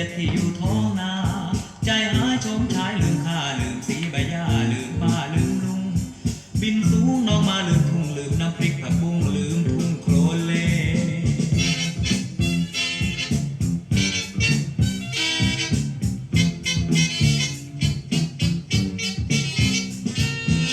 ยที่อยู่ท้องนา ใจหายชมชายลืมข้าลืมสีใบหญ้าลืมป้าลืมลุง บินสูงน้องมาลืมทุ่งลืมน้ำพริกผักบุ้งลืมทุ่งโคลนเล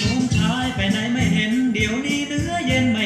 ชมชายไปไหนไม่เห็น เดี๋ยวนี้เนื้อเย็นไม่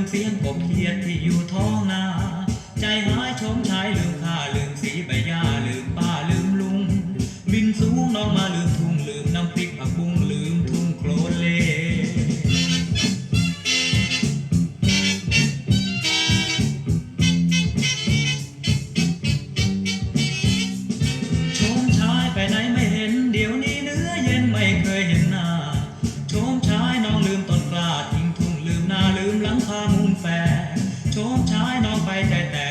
มเสียงผมเขียดที่อยู่ท้อง พามูนแฟร์โชมชายน้องไปใจแต่